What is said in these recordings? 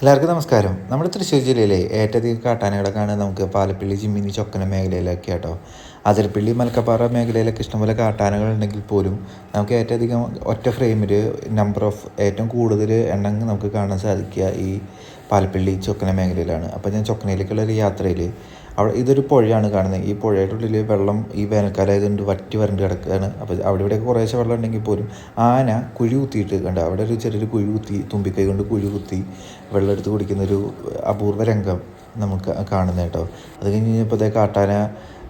എല്ലാവർക്കും നമസ്കാരം. നമ്മുടെ തൃശ്ശൂർ ജില്ലയിലെ ഏറ്റവും കാട്ടാനകളൊക്കെയാണ് നമുക്ക് പാലപ്പള്ളി ജിമ്മിനി ചൊക്കന മേഖലയിലൊക്കെ കേട്ടോ അതിരപ്പള്ളി മലക്കപ്പാറ മേഖലയിലൊക്കെ ഇഷ്ടംപോലെ കാട്ടാനകൾ ഉണ്ടെങ്കിൽ പോലും നമുക്ക് ഏറ്റവും ഒറ്റ ഫ്രെയിമിൽ നമ്പർ ഓഫ് ഏറ്റവും കൂടുതൽ എണ്ണം നമുക്ക് കാണാൻ സാധിക്കുക ഈ പാലപ്പള്ളി ചൊക്കന മേഖലയിലാണ്. അപ്പോൾ ഞാൻ ചൊക്കനയിലേക്കുള്ള ഒരു യാത്രയിൽ അവിടെ ഇതൊരു പുഴയാണ് കാണുന്നത്. ഈ പുഴയുടെ ഉള്ളിൽ വെള്ളം ഈ വേനൽക്കാലമായതുകൊണ്ട് വറ്റി വരണ്ട് കിടക്കുകയാണ് അപ്പോൾ അവിടെ ഇവിടെയൊക്കെ കുറേശ്ശെ വെള്ളം ഉണ്ടെങ്കിൽ പോലും ആന കുഴി കുത്തിയിട്ട് കണ്ട് അവിടെ ഒരു ചെറിയൊരു കുഴി കുത്തി തുമ്പിക്കൈ കൊണ്ട് കുഴി കുത്തി വെള്ളം എടുത്ത് കുടിക്കുന്നൊരു അപൂർവ രംഗം നമുക്ക് കാണുന്നത് കേട്ടോ. അത് കഴിഞ്ഞ് കഴിഞ്ഞപ്പോൾ ഇതേ കാട്ടാന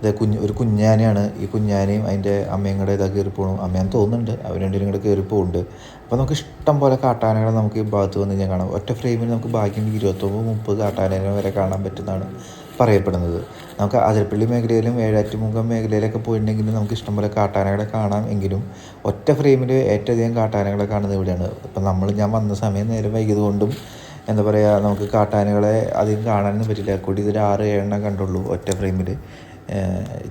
ഇത് കുഞ്ഞ് ഒരു കുഞ്ഞാനയാണ് ഈ കുഞ്ഞാനയും അതിന്റെ അമ്മയും കൂടെ ഇതാ കയറി പോകണം തോന്നുന്നുണ്ട്. അവർ രണ്ടുപേരും കൂടെ കയറി പോകുന്നുണ്ട് അപ്പോൾ നമുക്ക് ഇഷ്ടം പോലെ കാട്ടാനകളെ നമുക്ക് ഈ ഭാഗത്ത് വന്ന് ഞാൻ കാണാം. ഒറ്റ ഫ്രെയിമിൽ നമുക്ക് ബാക്കി ഇരുപത്തൊമ്പത് മുപ്പത് കാട്ടാനകളെ വരെ കാണാൻ പറ്റുന്നതാണ് പറയപ്പെടുന്നത്. നമുക്ക് അതിരപ്പള്ളി മേഖലയിലും ഏഴാറ്റുമുഖം മേഖലയിലൊക്കെ പോയിട്ടുണ്ടെങ്കിൽ നമുക്ക് ഇഷ്ടംപോലെ കാട്ടാനകളെ കാണാം എങ്കിലും ഒറ്റ ഫ്രെയിമിൽ ഏറ്റവും അധികം കാട്ടാനകളെ കാണുന്നത് ഇവിടെയാണ്. ഇപ്പം നമ്മൾ ഞാൻ വന്ന സമയം നേരെ വൈകിയതുകൊണ്ടും എന്താ പറയുക നമുക്ക് കാട്ടാനകളെ അധികം കാണാനൊന്നും പറ്റില്ല. കൂടി ഇതൊരു ആറ് ഏഴെണ്ണം കണ്ടുള്ളൂ ഒറ്റ ഫ്രെയിമിൽ.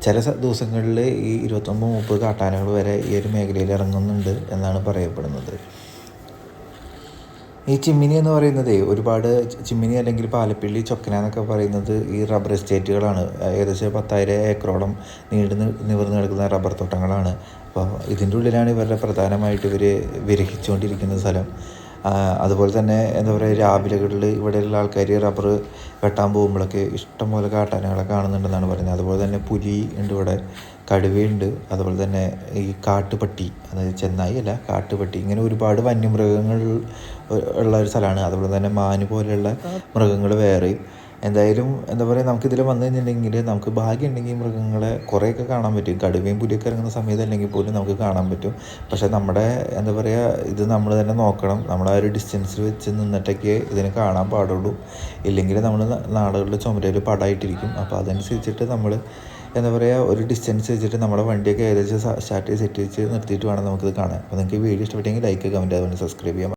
ചില ദിവസങ്ങളിൽ ഈ ഇരുപത്തൊമ്പത് മുപ്പത് കാട്ടാനകൾ വരെ ഈ ഒരു മേഖലയിൽ ഇറങ്ങുന്നുണ്ട് എന്നാണ് പറയപ്പെടുന്നത്. ഈ ചിമ്മിനി എന്ന് പറയുന്നത് ഒരുപാട് ചിമ്മിനി അല്ലെങ്കിൽ പാലപ്പിള്ളി ചൊക്കന എന്നൊക്കെ പറയുന്നത് ഈ റബ്ബർ എസ്റ്റേറ്റുകളാണ്. ഏകദേശം പത്തായിരം ഏക്കറോളം നീണ്ടു നിവർന്ന് കിടക്കുന്ന റബ്ബർ തോട്ടങ്ങളാണ്. അപ്പോൾ ഇതിന്റെ ഉള്ളിലാണ് ഇവരുടെ പ്രധാനമായിട്ട് ഇവർ വിരഹിച്ചുകൊണ്ടിരിക്കുന്ന സ്ഥലം. അതുപോലെ തന്നെ എന്താ പറയുക രാവിലെകളിൽ ഇവിടെയുള്ള ആൾക്കാർ റബ്ബർ വെട്ടാൻ പോകുമ്പോഴൊക്കെ ഇഷ്ടംപോലെ കാട്ടാനകളെ കാണുന്നുണ്ടെന്നാണ് പറയുന്നത്. അതുപോലെ തന്നെ പുലി ഉണ്ട് ഇവിടെ കടുവയുണ്ട് അതുപോലെ തന്നെ ഈ കാട്ടുപട്ടി അതായത് ചെന്നായി അല്ല കാട്ടുപട്ടി. ഇങ്ങനെ ഒരുപാട് വന്യമൃഗങ്ങൾ ഉള്ള ഒരു സ്ഥലമാണ്. അതുപോലെ തന്നെ മാന് പോലെയുള്ള മൃഗങ്ങൾ വേറെയും എന്തായാലും എന്താ പറയുക നമുക്ക് ഇതിൽ വന്നു കഴിഞ്ഞിട്ടുണ്ടെങ്കിൽ നമുക്ക് ഭാഗ്യം ഉണ്ടെങ്കിൽ മൃഗങ്ങളെ കുറേയൊക്കെ കാണാൻ പറ്റും. കടുവയും പുലിയൊക്കെ ഇറങ്ങുന്ന സമയത്ത് അല്ലെങ്കിൽ പോലും നമുക്ക് കാണാൻ പറ്റും. പക്ഷേ നമ്മുടെ എന്താ പറയുക ഇത് നമ്മൾ തന്നെ നോക്കണം. നമ്മൾ ആ ഒരു ഡിസ്റ്റൻസിൽ വെച്ച് നിന്നിട്ടൊക്കെ ഇതിനെ കാണാൻ പാടുള്ളൂ. ഇല്ലെങ്കിൽ നമ്മൾ നാടുകളിൽ ചുമരയിൽ പടായിട്ടിരിക്കും. അപ്പോൾ അതനുസരിച്ചിട്ട് നമ്മൾ എന്താ പറയുക ഒരു ഡിസ്റ്റൻസ് വെച്ചിട്ട് നമ്മുടെ വണ്ടിയൊക്കെ ഏകദേശം സ്റ്റാർട്ട് ചെയ്ത് സെറ്റ് വെച്ച് നിർത്തിയിട്ട് വേണം നമുക്കിത് കാണാൻ. അപ്പോൾ നിങ്ങൾക്ക് വീഡിയോ ഇഷ്ടപ്പെട്ടെങ്കിൽ ലൈക്ക് കമന്റ് അതുപോലെ സബ്സ്ക്രൈബ് ചെയ്യാം